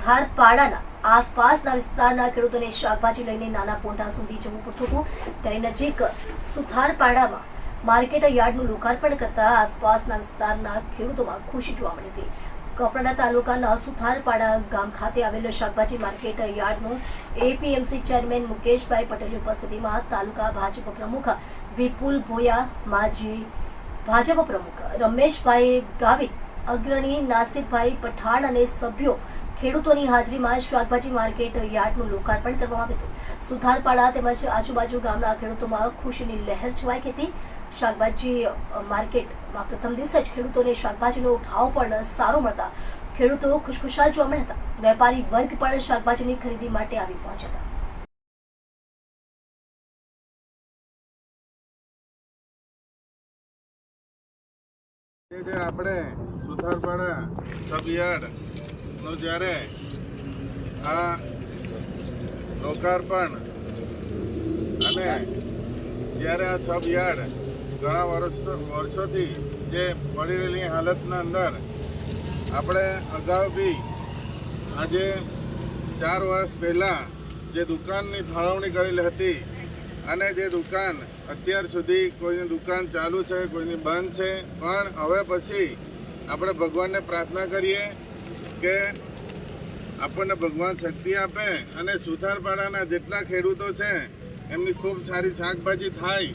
સુથારપાડાના આસપાસના વિસ્તારના ખેડૂતોને શાકભાજી લઈને નાના પોંઢા સુધી જવું પડતું હતું. ત્યારે નજીક સુથારપાડામાં માર્કેટ યાર્ડનું લોકાર્પણ કરતા આસપાસના વિસ્તારના ખેડૂતોમાં ખુશી જોવા મળી હતી. કપરાડા તાલુકાના સુથારપાડા ગામ ખાતે આવેલ શાકભાજી માર્કેટ યાર્ડનું એપીએમસી ચેરમેન મુકેશભાઈ પટેલની ઉપસ્થિતિમાં તાલુકા ભાજપ પ્રમુખ વિપુલ ભોયા, માજી ભાજપ પ્રમુખ રમેશભાઈ ગાવિત અગ્રણી નાસિરભાઈ પઠાણ અને સભ્યો ખેડૂતોની હાજરીમાં શાકભાજી માર્કેટ યાર્ડનું લોકાર્પણ કરવામાં આવ્યું હતું. સુથારપાડા તેમજ આજુબાજુ ગામના ખેડૂતોમાં ખુશીની લહેર છવાઈ હતી. શાકભાજી માર્કેટમાં પ્રથમ દિવસે જ ખેડૂતોને શાકભાજીનો ભાવ પણ સારો મળતા ખેડૂતો ખુશખુશાલ જોવા મળ્યા હતા. વેપારી વર્ગ પણ શાકભાજીની ખરીદી માટે આવી પહોંચ્યા હતા. જે આપણે સુથારપાડા સબયાર્ડનું જ્યારે આ લોકાર્પણ અને જ્યારે આ સબયાર્ડ ઘણા વર્ષો વર્ષોથી જે પડી રહેલી હાલતના અંદર આપણે અગાઉ બી આજે ચાર વર્ષ પહેલાં જે દુકાનની ફાળવણી કરેલી હતી અને જે દુકાન અત્યાર સુધી કોઈની દુકાન ચાલુ છે, કોઈની બંધ છે, પણ હવે પછી આપણે ભગવાનને પ્રાર્થના કરીએ કે આપણને ભગવાન શક્તિ આપે અને સુથારપાડાના જેટલા ખેડૂતો છે, એમની ખૂબ સારી શાકભાજી થાય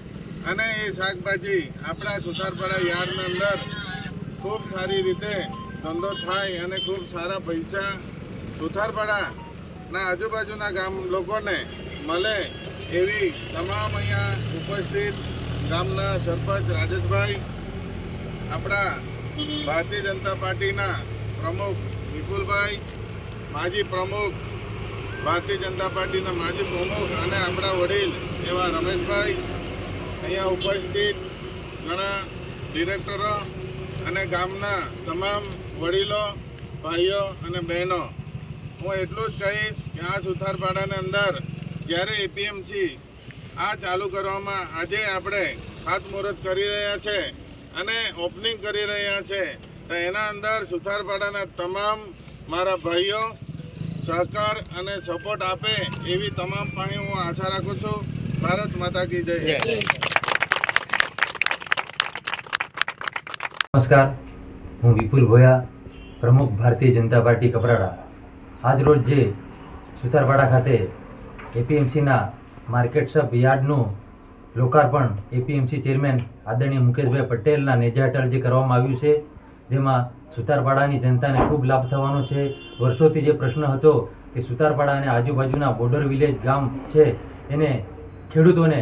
અને એ શાકભાજી આપણા સુથારપાડા યાર્ડની અંદર ખૂબ સારી રીતે ધંધો થાય અને ખૂબ સારા પૈસા સુથારપાડાના આજુબાજુના ગામ લોકોને મળે એવી તમામ અહીંયા ઉપસ્થિત ગામના સરપંચ રાજેશભાઈ, આપણા ભારતીય જનતા પાર્ટીના પ્રમુખ વિપુલભાઈ, માજી પ્રમુખ, ભારતીય જનતા પાર્ટીના માજી પ્રમુખ અને આપણા વડીલ એવા રમેશભાઈ, અહીંયા ઉપસ્થિત ઘણા ડિરેક્ટરો અને ગામના તમામ વડીલો, ભાઈઓ અને બહેનો. હું એટલું જ કહીશ કે આ સુથારપાડાની અંદર જ્યારે એપીએમસી આ ચાલુ કરવામાં આજે આપણે ખાતમુહૂર્ત કરી રહ્યા છે અને ઓપનિંગ કરી રહ્યા છે તો એના અંદર સુથારપાડાના તમામ મારા ભાઈઓ સહકાર અને સપોર્ટ આપે એવી તમામ પાસે હું આશા રાખું છું. ભારત માતા કી જય. નમસ્કાર. હું વિપુલ ભોયા પ્રમુખ ભારતીય જનતા પાર્ટી કપરાડા. આજરોજ જે સુતારપાડા ખાતે એપીએમસીના માર્કેટ સબ યાર્ડનું લોકાર્પણ એપીએમસી ચેરમેન આદરણીય મુકેશભાઈ પટેલના નેજા હેઠળ જે કરવામાં આવ્યું છે, જેમાં સુતારપાડાની જનતાને ખૂબ લાભ થવાનો છે. વર્ષોથી જે પ્રશ્ન હતો કે સુતારપાડા અને આજુબાજુના બોર્ડર વિલેજ ગામ છે, એને ખેડૂતોને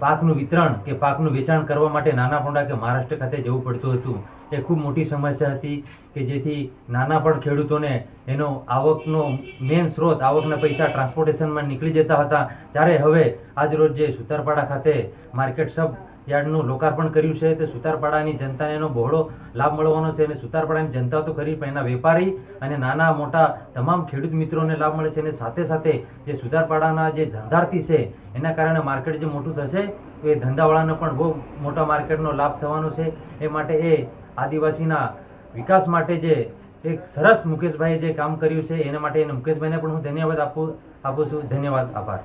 પાકનું વિતરણ કે પાકનું વેચાણ કરવા માટે નાના પોંડા કે મહારાષ્ટ્ર ખાતે જવું પડતું હતું. એ ખૂબ મોટી સમસ્યા હતી કે જેથી નાના પણ ખેડૂતોને એનો આવકનો મેઇન સ્ત્રોત આવકના પૈસા ટ્રાન્સપોર્ટેશનમાં નીકળી જતા હતા. ત્યારે હવે આજ રોજ જે સુતારપાડા ખાતે માર્કેટ સબ યાર્ડનું લોકાર્પણ કર્યું છે તે સુતારપાડાની જનતાને એનો બહોળો લાભ મળવાનો છે અને સુતારપાડાની જનતા તો ખરી પણ એના વેપારી અને નાના મોટા તમામ ખેડૂત મિત્રોને લાભ મળે છે અને સાથે સાથે જે સુતારપાડાના જે ધંધાર્થી છે એના કારણે માર્કેટ જે મોટું થશે એ ધંધાવાળાને પણ બહુ મોટા માર્કેટનો લાભ થવાનો છે. એ માટે એ આદિવાસીના વિકાસ માટે જે એક સરસ મુકેશભાઈએ જે કામ કર્યું છે, એના માટે એને મુકેશભાઈને પણ હું ધન્યવાદ આપું આપું છું. ધન્યવાદ, આભાર.